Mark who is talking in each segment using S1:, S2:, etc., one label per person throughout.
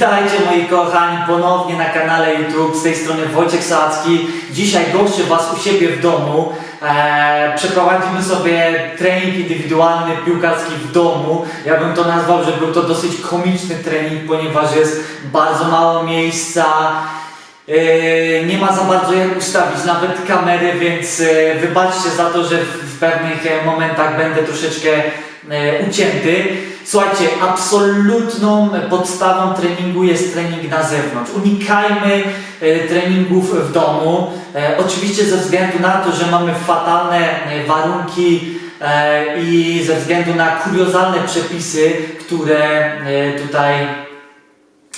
S1: Witajcie moi kochani ponownie na kanale YouTube, z tej strony Wojciech Sałacki. Dzisiaj goszczę Was u siebie w domu. Eee, przeprowadzimy sobie trening indywidualny piłkarski w domu. Ja bym to nazwał, że był to dosyć komiczny trening, ponieważ jest bardzo mało miejsca. Eee, nie ma za bardzo jak ustawić nawet kamery, więc e, wybaczcie za to, że w, pewnych e, momentach będę troszeczkę e, ucięty. Słuchajcie, absolutną podstawą treningu jest trening na zewnątrz. Unikajmy e, treningów w domu. E, oczywiście ze względu na to, że mamy fatalne e, warunki i ze względu na kuriozalne przepisy, które tutaj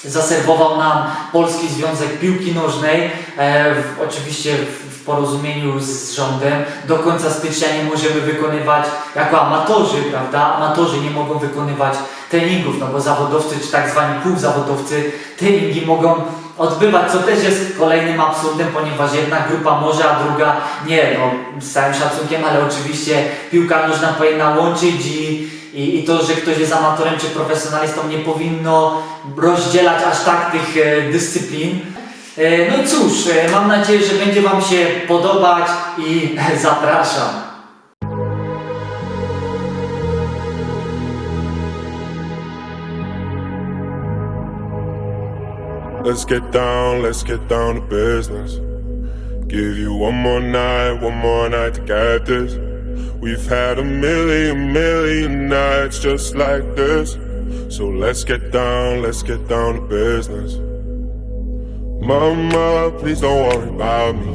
S1: zaserwował nam Polski Związek Piłki Nożnej, e, w, oczywiście w, w porozumieniu z rządem. Do końca stycznia nie możemy wykonywać, jako amatorzy, prawda, amatorzy nie mogą wykonywać treningów, no bo zawodowcy, czy tak zwani półzawodowcy, treningi mogą odbywać, co też jest kolejnym absurdem, ponieważ jedna grupa może, a druga nie, no z całym szacunkiem, ale oczywiście piłka nożna powinna łączyć i i, I to, że ktoś jest amatorem czy profesjonalistą nie powinno rozdzielać aż tak tych e, dyscyplin. E, no i cóż, e, mam nadzieję, że będzie Wam się podobać i zapraszam.
S2: Let's get down, let's get down to business. Give you one more night, one more night to get this. We've had a million, million nights just like this. So let's get down, let's get down to business. Mama, please don't worry about me.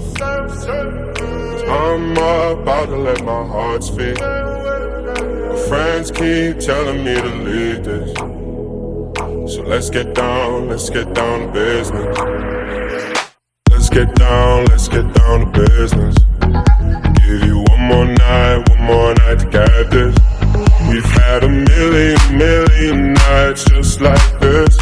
S2: I'm about to let my heart speak. My friends keep telling me to leave this. So let's get down, let's get down to business. Let's get down, let's get down to business. More night, one more night to get this. We've had a million, million nights just like this.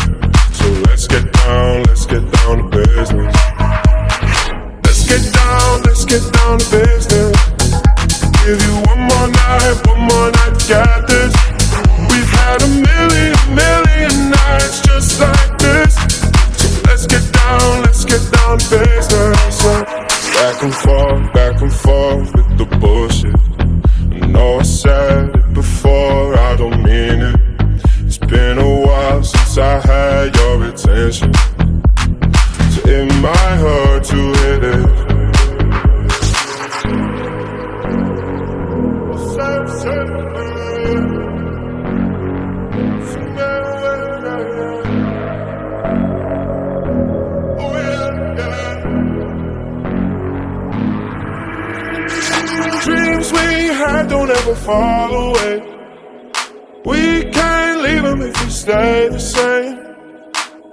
S2: We can't leave them if we stay the same.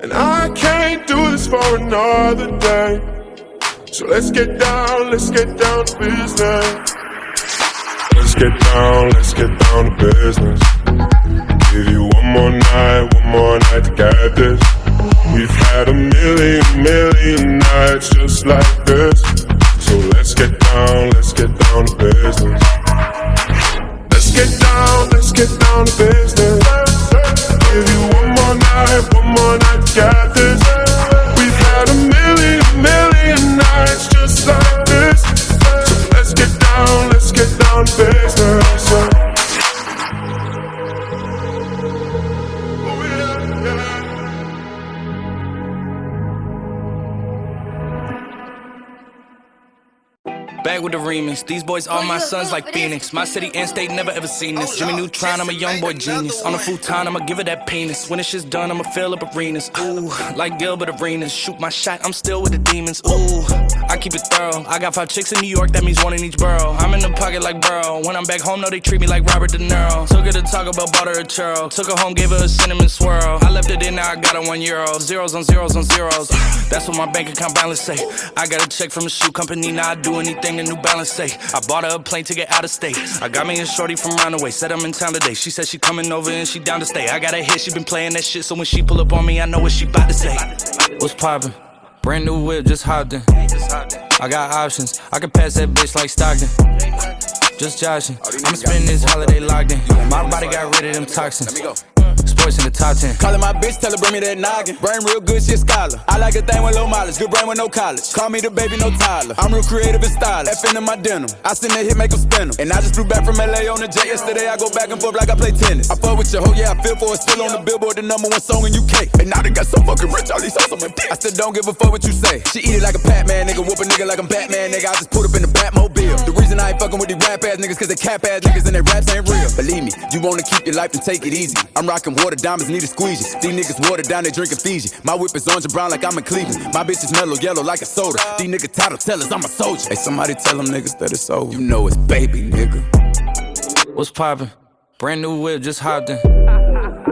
S2: And I can't do this for another day. So let's get down, let's get down to business. Let's get down, let's get down to business. Give you one more night, one more night to get this. We've had a million, million nights just like this. So let's get down, let's get down to business. Let's get down, get down to business. Give you one more night, one more night get this.
S3: These boys are my sons like Phoenix. My city and state never ever seen this. Jimmy Neutron, I'm a young boy genius. On a futon, I'ma give it that penis. When this shit's done, I'ma fill up arenas. Ooh, like Gilbert Arenas. Shoot my shot, I'm still with the demons. Ooh, I keep it thorough. I got five chicks in New York, that means one in each borough. I'm in the pocket like Burrow. When I'm back home, no, they treat me like Robert De Niro. Took her to talk about butter a churro. Took her home, gave her a cinnamon swirl. I left it in, now I got her one euro. Zeros on zeros on zeros. That's what my bank account balance say. I got a check from a shoe company, now I do anything the New Balance say. I bought her a plane ticket out of state. I got me a shorty from Roundaway, said I'm in town today. She said she coming over and she down to stay. I got a hit, she been playing that shit, so when she pull up on me, I know what she bout to say. What's poppin'? Brand new whip, just hopped in. I got options, I can pass that bitch like Stockton. Just joshing, I'ma spend this holiday locked in. My body got rid of them toxins. In the top 10.
S4: Calling my bitch, tell her bring me that noggin. Brain real good, shit scholar. I like a thing with low mileage, good brain with no college. Call me the baby, no Tyler. I'm real creative and stylish. FN in my denim. I send that hit, make make 'em spin. And I just flew back from LA on the jet yesterday. I go back and forth like I play tennis. I fuck with your hoe, yeah, I feel for it. Still on the billboard, the number one song in UK. And now they got so fucking rich, all these hoes on my dick. I still don't give a fuck what you say. She eat it like a Pac-Man, nigga. Whoop a nigga like I'm Batman, nigga. I just put up in the Batmobile. The reason I ain't fucking with these rap ass niggas, cause they cap ass niggas and their raps ain't real. Believe me, you wanna keep your life and take it easy. I'm rocking water diamonds, need a squeegee. These niggas water down, they drinking Fiji. My whip is orange and brown like I'm in Cleveland. My bitch is mellow yellow like a soda. These niggas title tellers, I'm a soldier. Hey, somebody tell them niggas that it's over. You know it's baby, nigga.
S3: What's poppin'? Brand new whip, just hopped in.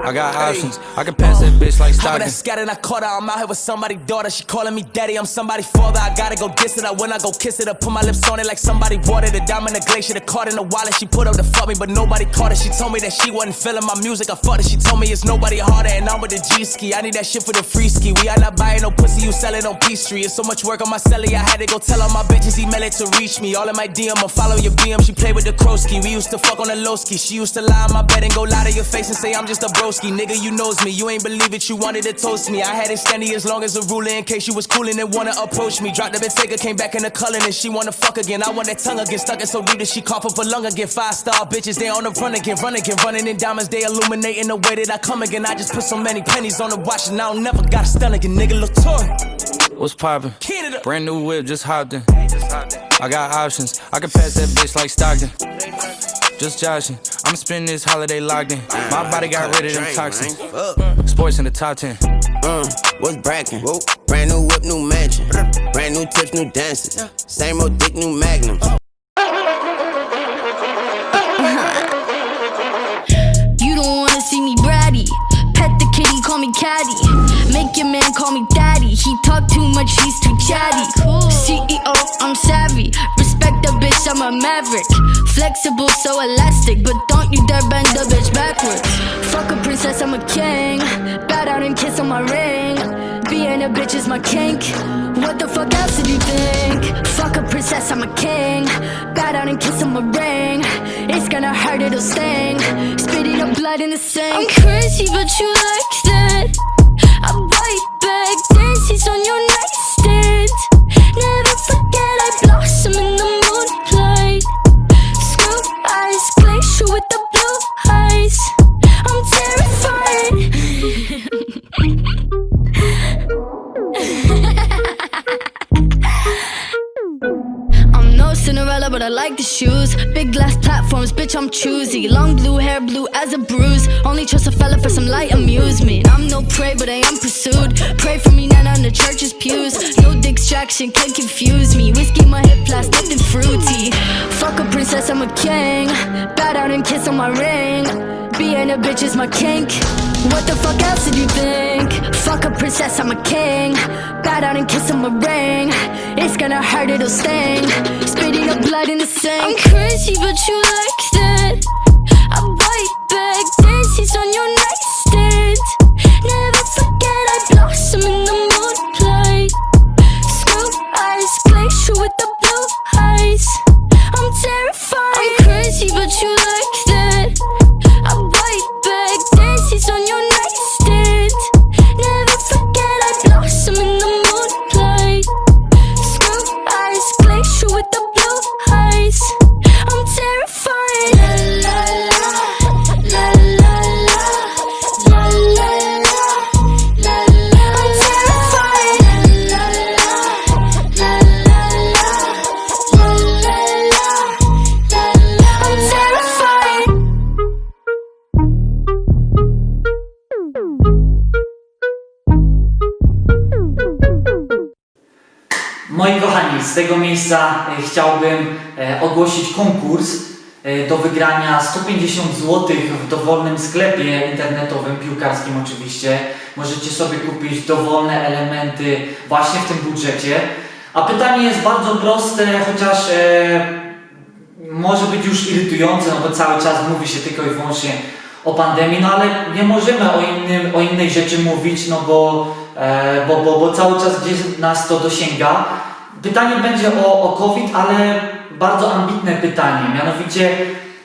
S3: I got options. I can pass that bitch like Stockton.
S5: that scattered, I caught her. I'm out here with somebody's daughter. She calling me daddy. I'm somebody's father. I gotta go diss it. I when I go kiss it. I put my lips on it like somebody watered it. Diamond in the glacier. The card in the wallet. She put up to fuck me, but nobody caught it. She told me that she wasn't feeling my music. I fucked it. She told me it's nobody harder. And I'm with the G ski. I need that shit for the free ski. We are not buying no pussy. You sell it on Peachtree. It's so much work on my celly. I had to go tell all my bitches email it to reach me. All in my DM. I follow your BM. She play with the Krosky. We used to fuck on the low ski. She used to lie on my bed and go lie to your face and say I'm just a broski. Nigga, you knows me. You ain't believe it. You wanted to toast me. I had it standing as long as a ruler in case you was coolin' and wanna approach me. Dropped the Bentayga, came back in the color and she wanna fuck again. I want that tongue again, stuck it so deep that she cough up a lung again. Five star bitches, they on the run again, run again, running in diamonds. They illuminating the way that I come again. I just put so many pennies on the watch and I don't never got a stun again. Nigga, Latour,
S3: What's poppin'?
S5: Canada.
S3: Brand new whip, just hopped in. I got options. I can pass that bitch like Stockton. Just joshing. I'm spending this holiday locked in. My body got rid of them toxins. Sports in the top 10.
S6: Uh, what's brackin'? Brand new whip, new mansion. Brand new tips, new dances. Same old dick, new magnums.
S7: You don't wanna see me bratty. Pet the kitty, call me caddy. Make your man call me daddy. He talk too much, he's too chatty. CEO, I'm savvy. Respect the bitch, I'm a maverick. Flexible, so elastic, but don't you dare bend the bitch backwards. Fuck a princess, I'm a king. Bow down and kiss on my ring. Being a bitch is my kink. What the fuck else did you think? Fuck a princess, I'm a king. Bow down and kiss on my ring. It's gonna hurt, it'll sting. Spitting up blood in the sink. I'm crazy, but you platforms, bitch, I'm choosy. Long blue hair, blue as a bruise. Only trust a fella for some light amusement. I'm no prey, but I am pursued. Pray for me, not on the church's pews. No distraction can confuse me. Whiskey, my hip flask, nothing fruity. Fuck a princess, I'm a king. Bow down and kiss on my ring. Being a bitch is my kink. What the fuck else did you think? Fuck a princess, I'm a king. Bow down and kiss on my ring. It's gonna hurt, it'll sting. Blood in the sink. I'm crazy, but you like that.
S1: Tego miejsca e, chciałbym e, ogłosić konkurs e, do wygrania 150 zł w dowolnym sklepie internetowym, piłkarskim oczywiście. Możecie sobie kupić dowolne elementy właśnie w tym budżecie. A pytanie jest bardzo proste, chociaż może być już irytujące, no bo cały czas mówi się tylko i wyłącznie o pandemii, no ale nie możemy o, innym, o innej rzeczy mówić, no bo, e, bo, bo, bo cały czas gdzieś nas to dosięga. Pytanie będzie o, o COVID, ale bardzo ambitne pytanie, mianowicie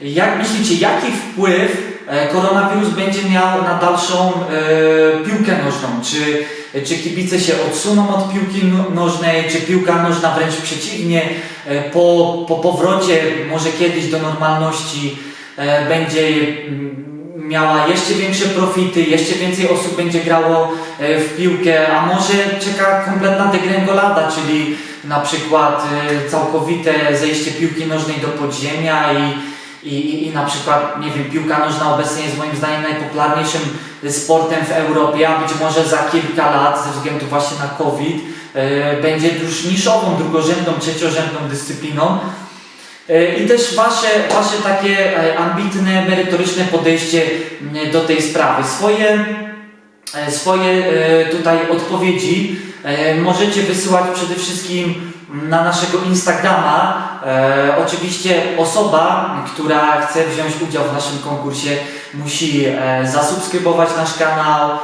S1: jak myślicie, jaki wpływ e, koronawirus będzie miał na dalszą e, piłkę nożną. Czy, czy kibice się odsuną od piłki no- nożnej, czy piłka nożna wręcz przeciwnie, e, po, po powrocie może kiedyś do normalności e, będzie mm, miała jeszcze większe profity, jeszcze więcej osób będzie grało e, w piłkę, a może czeka kompletna degrengolada, czyli na przykład e, całkowite zejście piłki nożnej do podziemia i i, i, na przykład, nie wiem, piłka nożna obecnie jest moim zdaniem najpopularniejszym sportem w Europie, a być może za kilka lat, ze względu właśnie na COVID, e, będzie już niszową, drugorzędną, trzeciorzędną dyscypliną. E, I też wasze, wasze takie e, ambitne, merytoryczne podejście do tej sprawy. Swoje, swoje e, tutaj odpowiedzi e, możecie wysyłać przede wszystkim na naszego Instagrama. E, oczywiście osoba, która chce wziąć udział w naszym konkursie musi e, zasubskrybować nasz kanał, e,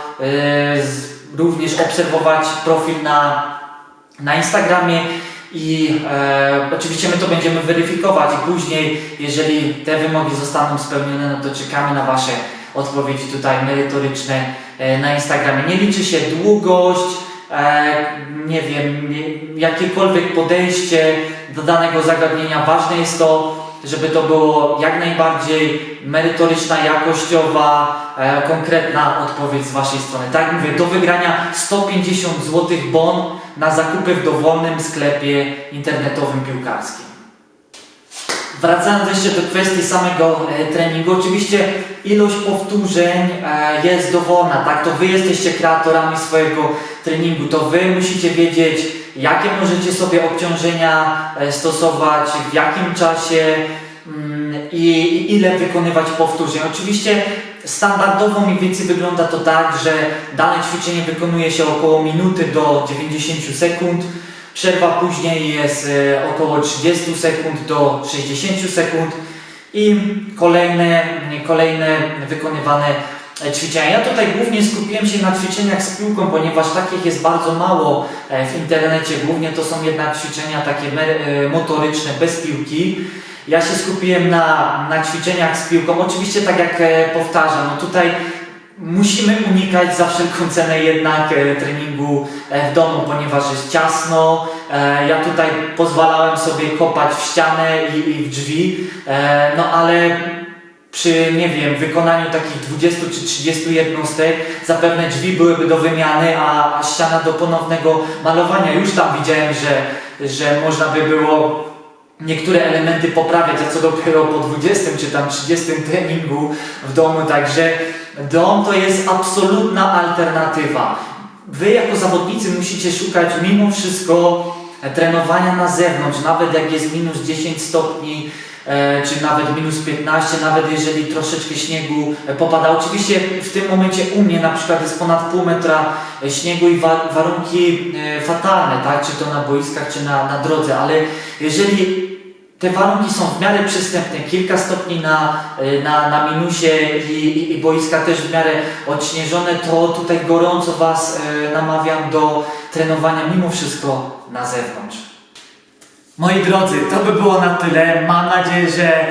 S1: również obserwować profil na, na Instagramie i e, oczywiście my to będziemy weryfikować później, jeżeli te wymogi zostaną spełnione, no to czekamy na Wasze odpowiedzi tutaj merytoryczne e, na Instagramie. Nie liczy się długość, e, nie wiem, jakiekolwiek podejście do danego zagadnienia. Ważne jest to, żeby to było jak najbardziej merytoryczna, jakościowa, e, konkretna odpowiedź z Waszej strony. Tak jak mówię, do wygrania 150 zł bon na zakupy w dowolnym sklepie internetowym piłkarskim. Wracając jeszcze do kwestii samego e, treningu, oczywiście ilość powtórzeń e, jest dowolna, tak? To Wy jesteście kreatorami swojego treningu, to Wy musicie wiedzieć, jakie możecie sobie obciążenia e, stosować, w jakim czasie mm, i, ile wykonywać powtórzeń. Oczywiście standardowo mniej więcej wygląda to tak, że dane ćwiczenie wykonuje się około minuty do 90 sekund. Przerwa później jest e, około 30 sekund do 60 sekund i kolejne, kolejne wykonywane e, ćwiczenia. Ja tutaj głównie skupiłem się na ćwiczeniach z piłką, ponieważ takich jest bardzo mało e, w internecie. Głównie to są jednak ćwiczenia takie motoryczne, bez piłki. Ja się skupiłem na, na ćwiczeniach z piłką. Oczywiście tak jak powtarzam, no tutaj musimy unikać za wszelką cenę jednak e, treningu e, w domu, ponieważ jest ciasno. E, ja tutaj pozwalałem sobie kopać w ścianę i, w drzwi, no ale przy, nie wiem, wykonaniu takich 20 czy 30 jednostek zapewne drzwi byłyby do wymiany, a ściana do ponownego malowania. Już tam widziałem, że, że można by było niektóre elementy poprawiać, a co dopiero po 20 czy tam 30 treningu w domu, także dom to jest absolutna alternatywa. Wy jako zawodnicy musicie szukać mimo wszystko trenowania na zewnątrz, nawet jak jest minus 10 stopni, e, czy nawet minus 15, nawet jeżeli troszeczkę śniegu e, popada. Oczywiście w tym momencie u mnie na przykład jest ponad pół metra e, śniegu i wa warunki fatalne, tak? czy to na boiskach, czy na, na drodze, ale jeżeli te warunki są w miarę przystępne, kilka stopni na, y, na, na minusie i, i, i boiska też w miarę odśnieżone, to tutaj gorąco Was y, namawiam do trenowania mimo wszystko na zewnątrz. Moi drodzy, to by było na tyle. Mam nadzieję, że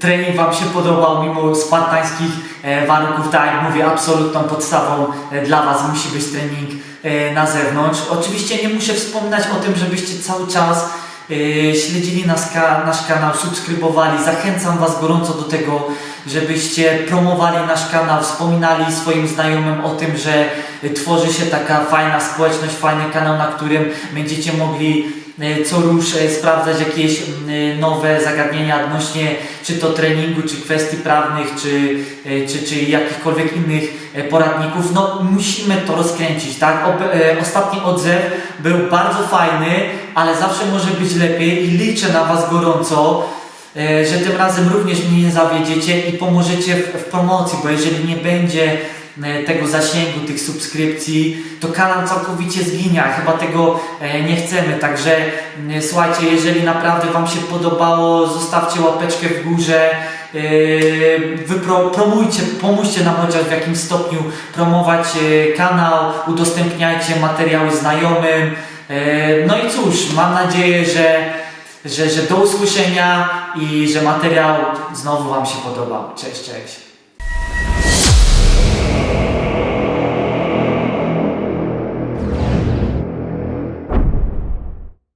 S1: trening Wam się podobał mimo spartańskich e, warunków. Tak jak mówię, absolutną podstawą e, dla Was musi być trening e, na zewnątrz. Oczywiście nie muszę wspominać o tym, żebyście cały czas e, śledzili nas, nasz kanał, subskrybowali. Zachęcam Was gorąco do tego, żebyście promowali nasz kanał, wspominali swoim znajomym o tym, że tworzy się taka fajna społeczność, fajny kanał, na którym będziecie mogli e, co rusz e, sprawdzać jakieś nowe zagadnienia odnośnie czy to treningu, czy kwestii prawnych, czy, czy, czy jakichkolwiek innych poradników. No musimy to rozkręcić, tak? Ostatni odzew był bardzo fajny, ale zawsze może być lepiej i liczę na Was gorąco, e, że tym razem również mnie nie zawiedziecie i pomożecie w, promocji, bo jeżeli nie będzie e, tego zasięgu, tych subskrypcji, to kanał całkowicie zginie, a chyba tego e, nie chcemy. Także słuchajcie, jeżeli naprawdę Wam się podobało, zostawcie łapeczkę w górze, e, wypro, promujcie, pomóżcie nam chociaż w jakimś stopniu promować kanał, udostępniajcie materiały znajomym. E, No i cóż, mam nadzieję, że, że, że do usłyszenia i że materiał znowu Wam się podobał. Cześć, cześć.